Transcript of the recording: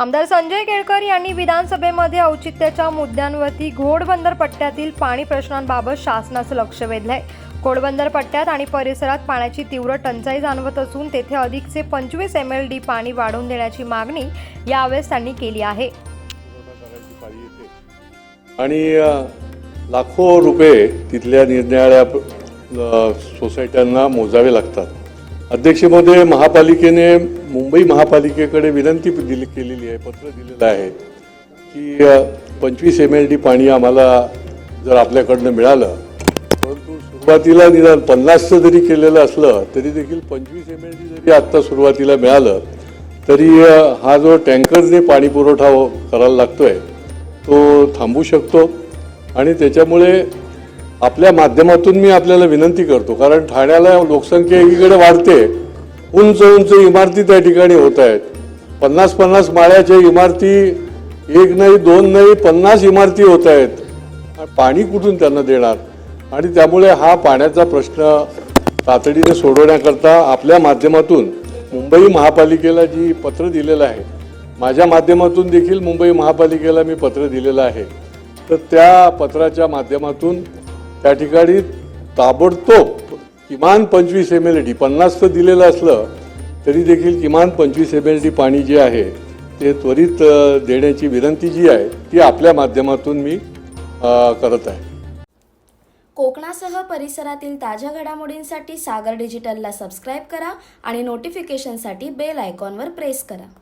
आमदार संजय केळकर यांनी विधानसभेमध्ये औचित्याच्या मुद्द्यांवरती घोडबंदर पट्ट्यातील पाणी प्रश्नांबाबत शासनाचं लक्ष वेधलंय. घोडबंदर पट्ट्यात आणि परिसरात पाण्याची तीव्र टंचाई जाणवत असून तेथे अधिकचे पंचवीस एम एल डी पाणी वाढवून देण्याची मागणी यावेळेस त्यांनी केली आहे. आणि लाखो रुपये तिथल्या निरनिराळ्या सोसायट्यांना मोजावे लागतात. अध्यक्षमध्ये महापालिकेने मुंबई महापालिकेकडे विनंती दिली केलेली आहे पत्र दिलेलं आहे की पंचवीस एम एल डी पाणी आम्हाला जर आपल्याकडनं मिळालं परंतु सुरुवातीला निदान पन्नासचं जरी केलेलं असलं तरी देखील पंचवीस एम एल डी जरी आत्ता सुरुवातीला मिळालं तरी हा जो टँकरने पाणी पुरवठा हो- करायला लागतोय तो थांबू शकतो. आणि त्याच्यामुळे आपल्या माध्यमातून मी आपल्याला विनंती करतो कारण ठाण्याला लोकसंख्या एकीकडे वाढते उंच उंच इमारती त्या ठिकाणी होत आहेत. पन्नास पन्नास माळ्याच्या इमारती एक नाही दोन नाही पन्नास इमारती होत आहेत. पाणी कुठून त्यांना देणार? आणि त्यामुळे हा पाण्याचा प्रश्न तातडीने सोडवण्याकरता आपल्या माध्यमातून मुंबई महापालिकेला जी पत्र दिलेलं आहे माझ्या माध्यमातून देखील मुंबई महापालिकेला मी पत्र दिलेलं आहे. तर त्या पत्राच्या माध्यमातून त्या ठिकाणी ताबडतोब किमान पंचवीस एम एल डी पन्नास तर दिलेलं असलं तरी देखील किमान पंचवीस एम एल डी पाणी जे आहे ते त्वरित देण्याची विनंती जी आहे ती आपल्या माध्यमातून मी करत आहे. कोकणासह परिसरातील ताज्या घडामोडींसाठी सागर डिजिटलला सबस्क्राईब करा आणि नोटिफिकेशनसाठी बेल आयकॉनवर प्रेस करा.